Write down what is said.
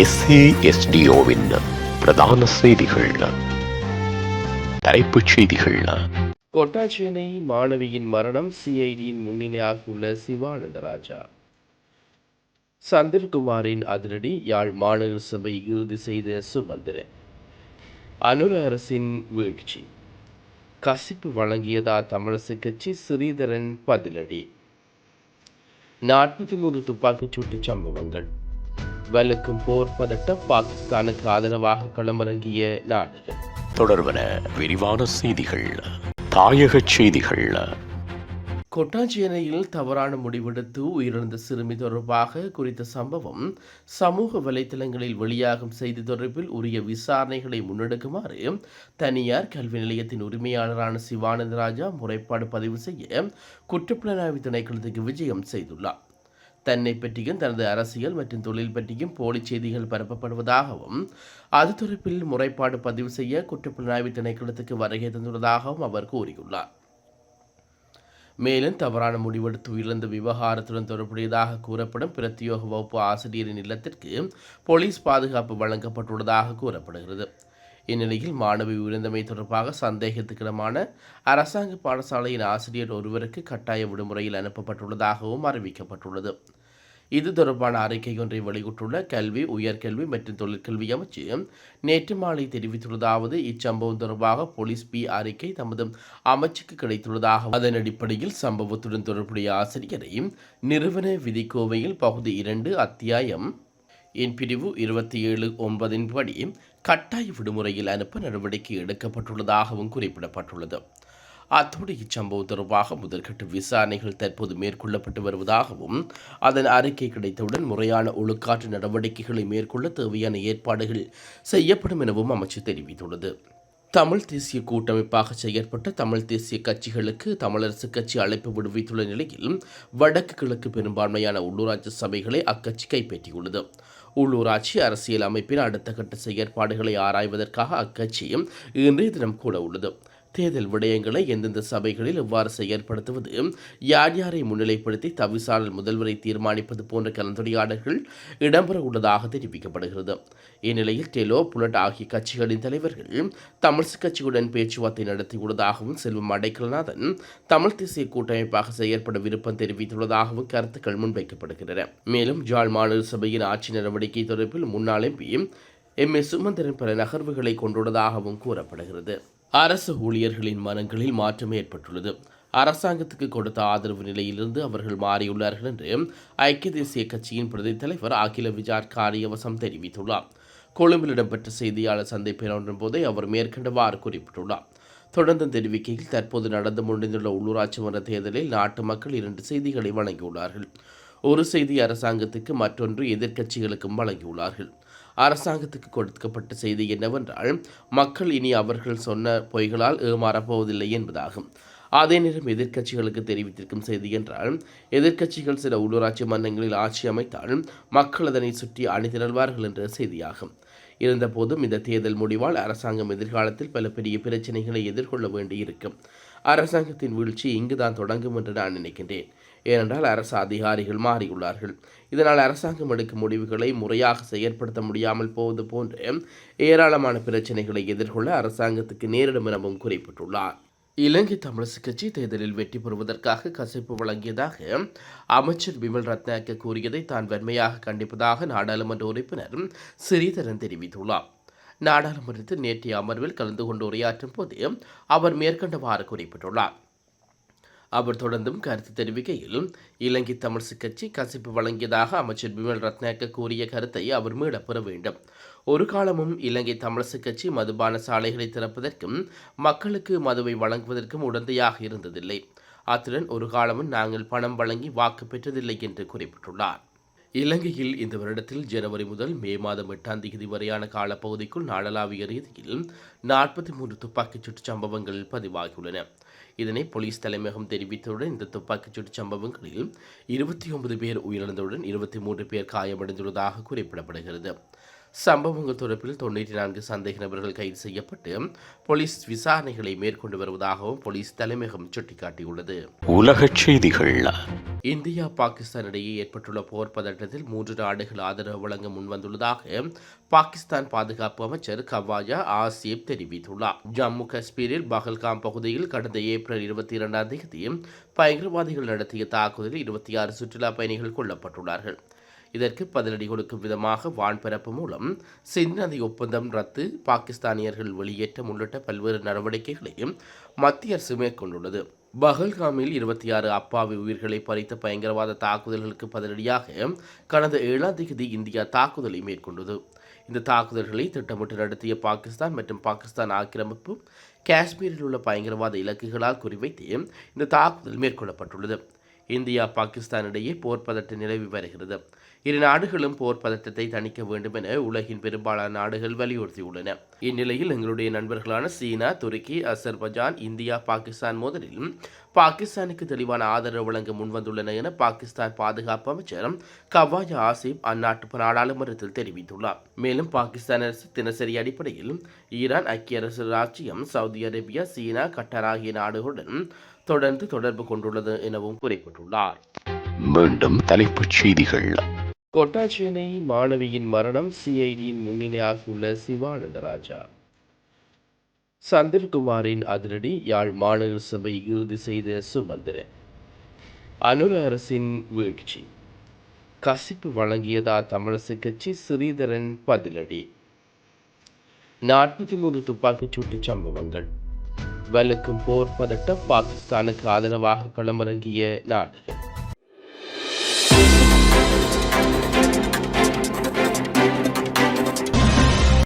எஸ்ஏஎஸ்டிஓவின் பிரதான செய்திகள். தலைப்புச் செய்திகள். கொட்டாச்சேனை மாணவியின் மரணம் சிஐடியின் முன்னிலையாக உள்ள சிவானந்தராஜா. சந்திரகுமாரின் அதிரடி யாழ் மாநகர சபை இறுதி செய்த சுமந்திரன். அனுர அரசின் வீழ்ச்சி. கசிப்பு வழங்கியதா தமிழரசு கட்சி ஸ்ரீதரன் பதிலடி. நாற்பத்தி மூன்று துப்பாக்கிச் சூட்டு சம்பவங்கள். வலுக்கும் போர் பதட்டம் பாகிஸ்தானுக்கு ஆதரவாக களமிறங்கிய நாடுகள். தொடர்பன விரிவான செய்திகள் தாயகச் செய்திகள். கொட்டாஞ்சேனையில் தவறான முடிவெடுத்து உயிரிழந்த சிறுமி தொடர்பாக குறித்த சம்பவம் சமூக வலைதளங்களில் வெளியாகும் செய்தி தொடர்பில் உரிய விசாரணைகளை முன்னெடுக்குமாறு தனியார் கல்வி நிலையத்தின் உரிமையாளரான சிவானந்த ராஜா முறைப்பாடு பதிவு செய்ய குற்றப்புலனாய்வு திணைக்களத்துக்கு விஜயம் செய்துள்ளார். தன்னை பற்றியும் தனது அரசியல் மற்றும் தொழில் பற்றியும் போலி செய்திகள் பரப்பப்படுவதாகவும் அது தொடர்பில் முறைப்பாடு பதிவு செய்ய குற்றப்புலனாய்வு திணைக்களத்துக்கு வருகை தந்துள்ளதாகவும் அவர் கூறியுள்ளார். மேலும் தவறான முடிவெடுத்து உயிரிழந்த விவகாரத்துடன் தொடர்புடையதாக கூறப்படும் பிரத்யோக வகுப்பு ஆசிரியரின் இல்லத்திற்கு போலீஸ் பாதுகாப்பு வழங்கப்பட்டுள்ளதாக கூறப்படுகிறது. இந்நிலையில் மாணவி உயிரிழந்தமை தொடர்பாக சந்தேகத்துக்கிடமான அரசாங்க பாடசாலையின் ஆசிரியர் ஒருவருக்கு கட்டாய விடுமுறையில் அனுப்பப்பட்டுள்ளதாகவும் அறிவிக்கப்பட்டுள்ளது. இது தொடர்பான அறிக்கை ஒன்றை வெளியிட்டுள்ள கல்வி உயர்கல்வி மற்றும் தொழிற்கல்வி அமைச்சு நேற்று மாலை தெரிவித்துள்ளதாவது இச்சம்பவம் தொடர்பாக போலீஸ் பி அறிக்கை தமது அமைச்சுக்கு கிடைத்துள்ளதாக அதன் அடிப்படையில் சம்பவத்துடன் தொடர்புடைய ஆசிரியரை நிறுவன விதிக்கோவையில் பகுதி இரண்டு அத்தியாயம் என் பிரிவு இருபத்தி ஏழு ஒன்பதின் படி கட்டாய விடுமுறையில் அனுப்ப நடவடிக்கை எடுக்கப்பட்டுள்ளதாகவும் குறிப்பிடப்பட்டுள்ளது. அத்தோடு இச்சம்பவம் தொடர்பாக முதற்கட்ட விசாரணைகள் தற்போது மேற்கொள்ளப்பட்டு வருவதாகவும் அதன் அறிக்கை கிடைத்தவுடன் முறையான ஒழுக்காற்று நடவடிக்கைகளை மேற்கொள்ள தேவையான ஏற்பாடுகள் செய்யப்படும் எனவும் அமைச்சு தெரிவித்துள்ளது. தமிழ் தேசிய கூட்டமைப்பாக செயற்பட்ட தமிழ் தேசிய கட்சிகளுக்கு தமிழரசு கட்சி அழைப்பு விடுவித்துள்ள நிலையில் வடக்கு கிழக்கு பெரும்பான்மையான உள்ளூராட்சி சபைகளை அக்கட்சி கைப்பற்றியுள்ளது. உள்ளூராட்சி அரசியல் அமைப்பின் அடுத்த கட்ட செயற்பாடுகளை ஆராய்வதற்காக அக்கட்சியும் இன்றைய தினம் கூட உள்ளது. தேர்தல் விடயங்களை எந்தெந்த சபைகளில் எவ்வாறு செயற்படுத்துவது? யார் யாரை முன்னிலைப்படுத்தி தவிசாளர் முதல்வரை தீர்மானிப்பது போன்ற கலந்துரையாடல்கள் இடம்பெற உள்ளதாக தெரிவிக்கப்படுகிறது. இந்நிலையில் டெலோ புலட் ஆகிய கட்சிகளின் தலைவர்கள் தமிழ்ச்சி கட்சியுடன் பேச்சுவார்த்தை நடத்தியுள்ளதாகவும் செல்வம் அடைக்கலநாதன் தமிழ் தேசிய கூட்டமைப்பாக செயற்பட விருப்பம் தெரிவித்துள்ளதாகவும் கருத்துக்கள் முன்வைக்கப்படுகின்றன. மேலும் ஜாழ் மாநில சபையின் ஆட்சி நடவடிக்கை தொடர்பில் முன்னாள் எம்பி எம். ஏ சுமந்திரன் பல நகர்வுகளை கொண்டுள்ளதாகவும் கூறப்படுகிறது. அரசு ஊழியர்களின் மனங்களில் மாற்றம் ஏற்பட்டுள்ளது. அரசாங்கத்துக்கு கொடுத்த ஆதரவு நிலையிலிருந்து அவர்கள் மாறியுள்ளார்கள் என்று ஐக்கிய தேசிய கட்சியின் பிரதி தலைவர் அகில விஜார் காரியவசம் தெரிவித்துள்ளார். கொழும்பில் இடம்பெற்ற செய்தியாளர் சந்திப்பில் ஒன்றின் போதே அவர் மேற்கண்டவாறு குறிப்பிட்டுள்ளார். தொடர்ந்து தெரிவிக்கையில் தற்போது நடந்து முடிந்துள்ள உள்ளூராட்சி மன்ற தேர்தலில் நாட்டு மக்கள் இரண்டு செய்திகளை வழங்கியுள்ளார்கள். ஒரு செய்தி அரசாங்கத்துக்கு மற்றொன்று எதிர்க்கட்சிகளுக்கும் வழங்கியுள்ளார்கள். அரசாங்கத்துக்கு கொடுக்கப்பட்ட செய்தி என்னவென்றால் மக்கள் இனி அவர்கள் சொன்ன பொய்களால் ஏமாறப்போவதில்லை என்பதாகும். அதே நேரம் எதிர்க்கட்சிகளுக்கு தெரிவித்திருக்கும் செய்தி என்றால் எதிர்க்கட்சிகள் சில உள்ளூராட்சி மன்றங்களில் ஆட்சி அமைத்தால் மக்கள் அதனை சுற்றி அணிதிரள்வார்கள் என்ற செய்தியாகும். இருந்தபோதும் இந்த தேர்தல் முடிவால் அரசாங்கம் எதிர்காலத்தில் பல பெரிய பிரச்சனைகளை எதிர்கொள்ள வேண்டியிருக்கும். அரசாங்கத்தின் வீழ்ச்சி இங்குதான் தொடங்கும் என்று நான் நினைக்கின்றேன். ஏனென்றால் அரசு அதிகாரிகள் மாறியுள்ளார்கள். இதனால் அரசாங்கம் எடுக்கும் முடிவுகளை முறையாக செயற்படுத்த முடியாமல் போவது போன்ற ஏராளமான பிரச்சனைகளை எதிர்கொள்ள அரசாங்கத்துக்கு நேரிடும் எனவும் குறிப்பிட்டுள்ளார். இலங்கை தமிழரசு கட்சி தேர்தலில் வெற்றி பெறுவதற்காக கசிப்பு வழங்கியதாக அமைச்சர் விமல் ரத்னாக்க கூறியதை தான் வன்மையாக கண்டிப்பதாக நாடாளுமன்ற உறுப்பினர் ஸ்ரீதரன் தெரிவித்துள்ளார். நாடாளுமன்றத்தில் நேற்றைய அமர்வில் கலந்து கொண்டு உரையாற்றும் போது அவர் மேற்கண்டவாறு குறிப்பிட்டுள்ளார். அவர் தொடர்ந்தும் கருத்து தெரிவிக்கையில் இலங்கை தமிழ்ச்சி கட்சி கசிப்பு வழங்கியதாக அமைச்சர் பிமல் ரத்னாக்க கூறிய கருத்தை அவர் மீளப்பெற வேண்டும். ஒரு காலமும் இலங்கை தமிழரசு கட்சி மதுபான சாலைகளை திறப்பதற்கும் மக்களுக்கு மதுவை வழங்குவதற்கும் உடந்தையாக இருந்ததில்லை. அத்துடன் ஒரு காலமும் நாங்கள் பணம் வழங்கி வாக்கு பெற்றதில்லை என்று குறிப்பிட்டுள்ளார். இலங்கையில் இந்த வருடத்தில் ஜனவரி முதல் மே மாதம் எட்டாம் தேதி வரையான காலப்பகுதிக்குள் நாடளாவிய ரீதியில் நாற்பத்தி மூன்று துப்பாக்கிச் சூட்டு சம்பவங்கள் பதிவாகியுள்ளன. இதனை போலீஸ் தலைமையகம் தெரிவித்தவுடன் இந்த துப்பாக்கிச்சூடு சம்பவங்களில் இருபத்தி ஒன்பது பேர் உயிரிழந்தவுடன் இருபத்தி மூன்று பேர் காயமடைந்துள்ளதாக குறிப்பிடப்படுகிறது. சம்பவங்கள் தொடர்பில் தொண்ணூற்றி நான்கு சந்தேக நபர்கள் கைது செய்யப்பட்டு போலீஸ் விசாரணைகளை மேற்கொண்டு வருவதாகவும் போலீஸ் தலைமையகம் சுட்டிக்காட்டியுள்ளது. உலகச் செய்திகள். இந்தியா பாகிஸ்தான் இடையே ஏற்பட்டுள்ள போர் பதட்டத்தில் மூன்று நாடுகள் ஆதரவு வழங்க முன்வந்துள்ளதாக பாகிஸ்தான் பாதுகாப்பு அமைச்சர் கவாயா ஆசிப் தெரிவித்துள்ளார். ஜம்மு காஷ்மீரில் பஹல்காம் பகுதியில் கடந்த ஏப்ரல் இருபத்தி இரண்டாம் தேதி பயங்கரவாதிகள் நடத்திய தாக்குதலில் இருபத்தி ஆறு சுற்றுலா பயணிகள் கொல்லப்பட்டுள்ளார்கள். இதற்கு பதிலடி கொடுக்கும் விதமாக வான்பரப்பு மூலம் சிந்து நதி ஒப்பந்தம் ரத்து பாகிஸ்தானியர்கள் வெளியேற்றம் உள்ளிட்ட பல்வேறு நடவடிக்கைகளையும் மத்திய அரசு மேற்கொண்டுள்ளது. பஹல்காமில் இருபத்தி ஆறு அப்பாவி உயிர்களை பறித்த பயங்கரவாத தாக்குதல்களுக்கு பதிலடியாக கடந்த ஏழாம் தேதி இந்தியா தாக்குதலை மேற்கொண்டது. இந்த தாக்குதல்களை திட்டமிட்டு நடத்திய பாகிஸ்தான் மற்றும் பாகிஸ்தான் ஆக்கிரமிப்பு காஷ்மீரில் உள்ள பயங்கரவாத இலக்குகளால் குறிவைத்து இந்த தாக்குதல் மேற்கொள்ளப்பட்டுள்ளது. இந்தியா பாகிஸ்தான் இடையே போர் பதட்டம் நிலவி வருகிறது. இரு நாடுகளும் போர் பதற்றத்தை தணிக்க வேண்டும் என உலகின் பெரும்பாலான நாடுகள் வலியுறுத்தியுள்ளன. இந்நிலையில் எங்களுடைய நண்பர்களான சீனா துருக்கி அசர்பஜான் இந்தியா பாகிஸ்தான் மோதலில் பாகிஸ்தானுக்கு தெளிவான ஆதரவு வழங்க முன்வந்துள்ளன என பாகிஸ்தான் பாதுகாப்பு அமைச்சர் கவாஜ் ஆசிப் அந்நாட்டு நாடாளுமன்றத்தில் தெரிவித்துள்ளார். மேலும் பாகிஸ்தான் அரசு தினசரி அடிப்படையில் ஈரான் ஐக்கிய அரசு ராஜ்யம் சவுதி அரேபியா சீனா கட்டார் ஆகிய நாடுகளுடன் தொடர்ந்து தொடர்பு கொண்டுள்ளது எனவும் குறிப்பிட்டுள்ளார். மீண்டும் தலைப்புச் செய்திகள். கொட்டாச்சேனை மாணவியின் மரணம் சிஐடியின் முன்னிலையாகியுள்ள சிவானந்தராஜா. சந்திரகுமாரின் அதிரடி யாழ் மாநகர சபை இறுதி செய்த சுமந்திரன். அனுர அரசின் வீழ்ச்சி. கசிப்பு வழங்கியதா தமிழரசு கட்சி ஸ்ரீதரன் பதிலடி. நாற்பத்தி மூன்று துப்பாக்கிச் சூட்டு சம்பவங்கள். வலுக்கும் போர் பதட்ட பாகிஸ்தானுக்கு ஆதரவாக களமிறங்கிய நாடுகள்